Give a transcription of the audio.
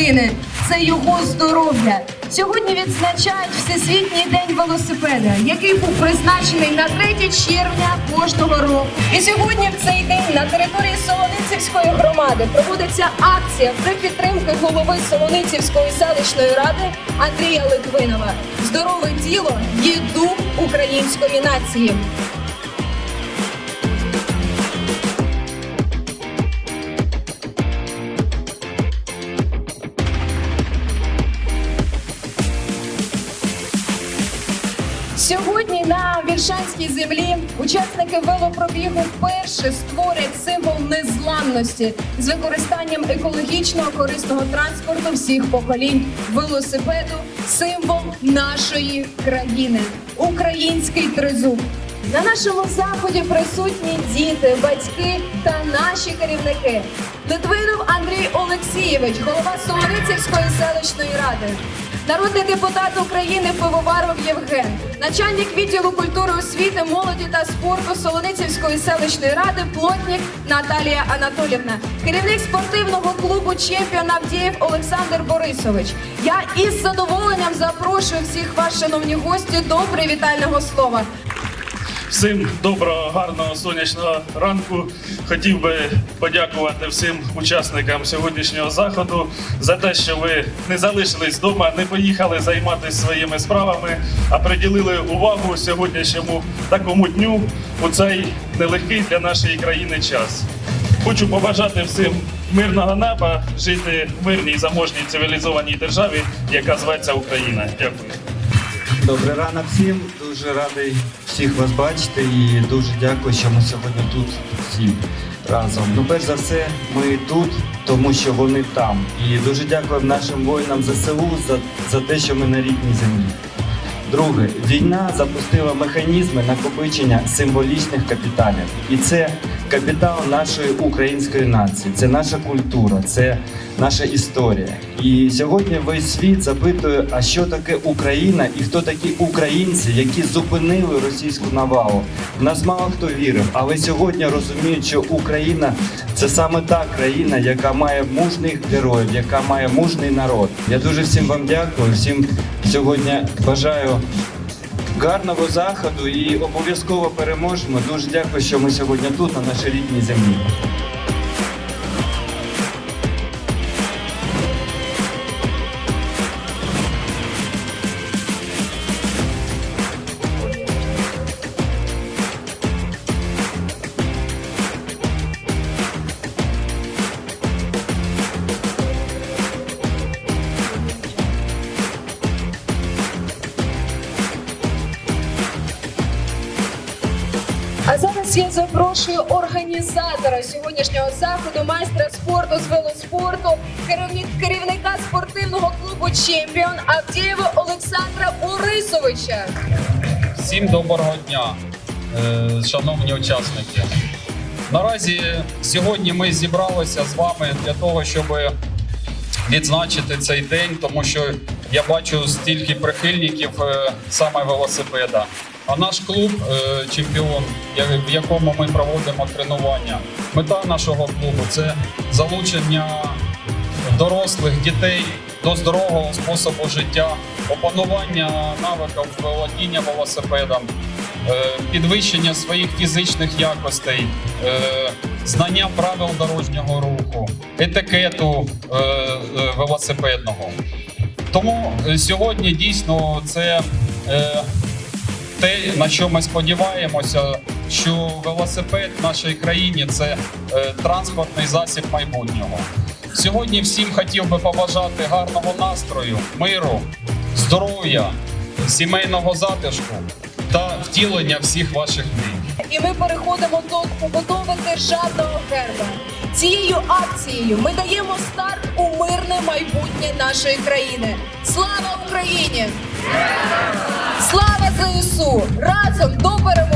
людини, це його здоров'я. Сьогодні відзначають Всесвітній день велосипеда, який був призначений на 3 червня кожного року. І сьогодні в цей день на території Солоницівської громади проводиться акція при підтримки голови Солоницівської селищної ради Андрія Литвинова. Здорове тіло є дух української нації. Сьогодні на Віршанській землі учасники велопробігу вперше створять символ незламності з використанням екологічного корисного транспорту всіх поколінь велосипеду, символ нашої країни, український тризуб. На нашому заході присутні діти, батьки та наші керівники. Литвинов Андрій Олексійович, голова Солоницівської селищної ради. Народний депутат України Пивоваров Євген, начальник відділу культури освіти, молоді та спорту Солоницівської селищної ради Плотнік Наталія Анатолівна, керівник спортивного клубу Чемпіон Авдіїв Олександр Борисович. Я із задоволенням запрошую всіх вас, шановні гості, до привітального слова. Всім доброго, гарного сонячного ранку. Хотів би подякувати всім учасникам сьогоднішнього заходу за те, що ви не залишились вдома, не поїхали займатися своїми справами, а приділили увагу сьогоднішньому такому дню у цей нелегкий для нашої країни час. Хочу побажати всім мирного неба, жити в мирній, заможній цивілізованій державі, яка зветься Україна. Дякую. Добрий ранок всім. Дуже радий всіх вас бачити і дуже дякую, що ми сьогодні тут всі разом. Ну, перш за все, ми тут, тому що вони там. І дуже дякую нашим воїнам ЗСУ за, за те, що ми на рідній землі. Друге, війна запустила механізми накопичення символічних капіталів. І це капітал нашої української нації, це наша культура, це наша історія. І сьогодні весь світ запитує, а що таке Україна і хто такі українці, які зупинили російську навалу. В нас мало хто вірив, але сьогодні розуміють, що Україна це саме та країна, яка має мужних героїв, яка має мужний народ. Я дуже всім вам дякую, всім сьогодні бажаю гарного заходу і обов'язково переможемо. Дуже дякую, що ми сьогодні тут, на нашій рідній землі. Зараз я запрошую організатора сьогоднішнього заходу, майстра спорту з велоспорту, керівник, керівника спортивного клубу Чемпіон Авдієва Олександра Борисовича. Всім доброго дня, е, шановні учасники. Наразі сьогодні ми зібралися з вами для того, щоб відзначити цей день, тому що я бачу стільки прихильників е, саме велосипеда. А наш клуб е, чемпіон, в якому ми проводимо тренування. Мета нашого клубу це залучення дорослих дітей до здорового способу життя, опанування навиків володіння велосипедом, е, підвищення своїх фізичних якостей, е, знання правил дорожнього руху, етикету велосипедного. Тому сьогодні дійсно це те, на що ми сподіваємося, що велосипед в нашій країні це е, транспортний засіб майбутнього. Сьогодні всім хотів би побажати гарного настрою, миру, здоров'я, сімейного затишку та втілення всіх ваших мрій. І ми переходимо до побудови державного герба. Цією акцією ми даємо старт у мирне майбутнє нашої країни. Слава Україні! ЗСУ! Разом до перемоги!